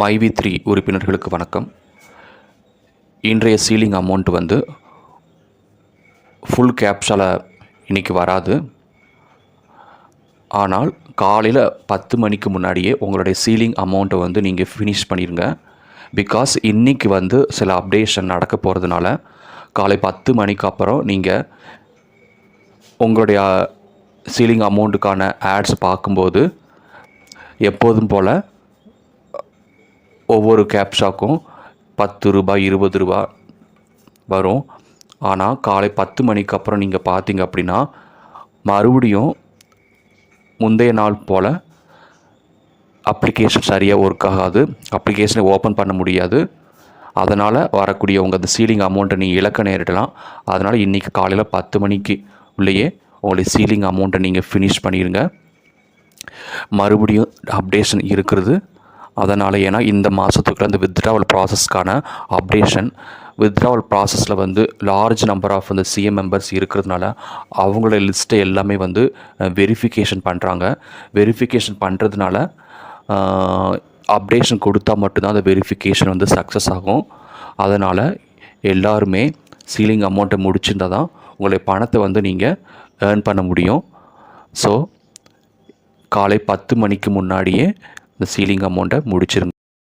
மைவி த்ரீ உறுப்பினர்களுக்கு வணக்கம். இன்றைய சீலிங் அமௌண்ட் வந்து ஃபுல் கேப்ஸால் இன்றைக்கி வராது. ஆனால் காலையில் பத்து மணிக்கு முன்னாடியே உங்களுடைய சீலிங் அமௌண்ட்டை வந்து நீங்கள் ஃபினிஷ் பண்ணிடுங்க பிகாஸ் இன்றைக்கி வந்து சில அப்டேஷன் நடக்க போகிறதுனால காலை பத்து மணிக்கு அப்புறம் நீங்கள் உங்களுடைய சீலிங் அமௌண்ட்டுக்கான ஆட்ஸ் பார்க்கும்போது எப்போதும் போல் ஒவ்வொரு கேப்ஷாக்கும் பத்து ரூபாய் இருபது ரூபா வரும். ஆனால் காலை பத்து மணிக்கு அப்புறம் நீங்கள் பார்த்தீங்க அப்படின்னா மறுபடியும் முந்தைய நாள் போல் அப்ளிகேஷன் சரியாக ஒர்க் ஆகாது. அப்ளிகேஷனை ஓப்பன் பண்ண முடியாது. அதனால் வரக்கூடிய உங்கள் அந்த சீலிங் அமௌண்ட்டை நீங்கள் இழக்க நேரிடலாம். அதனால் இன்றைக்கி காலையில் பத்து மணிக்கு உள்ளேயே உங்களுடைய சீலிங் அமௌண்ட்டை நீங்கள் ஃபினிஷ் பண்ணிடுங்க மறுபடியும் அப்டேஷன் இருக்கிறது. அதனால் ஏன்னா இந்த மாதத்துக்குள்ள அந்த வித்ட்ராவல் ப்ராசஸ்க்கான அப்டேஷன் வித்ட்ராவல் ப்ராசஸில் வந்து லார்ஜ் நம்பர் ஆஃப் அந்த சிஎம் மெம்பர்ஸ் இருக்கிறதுனால அவங்களோட லிஸ்ட்டை எல்லாமே வந்து வெரிஃபிகேஷன் பண்ணுறாங்க வெரிஃபிகேஷன் பண்ணுறதுனால அப்டேஷன் கொடுத்தா மட்டும்தான் அந்த வெரிஃபிகேஷன் வந்து சக்ஸஸ் ஆகும். அதனால் எல்லாருமே சீலிங் அமௌண்ட்டை முடிச்சிருந்தால் தான் உங்களுடைய பணத்தை வந்து நீங்கள் ஏர்ன் பண்ண முடியும். ஸோ காலை பத்து மணிக்கு முன்னாடியே இந்த சீலிங் அமௌண்ட்டை முடிச்சிருங்க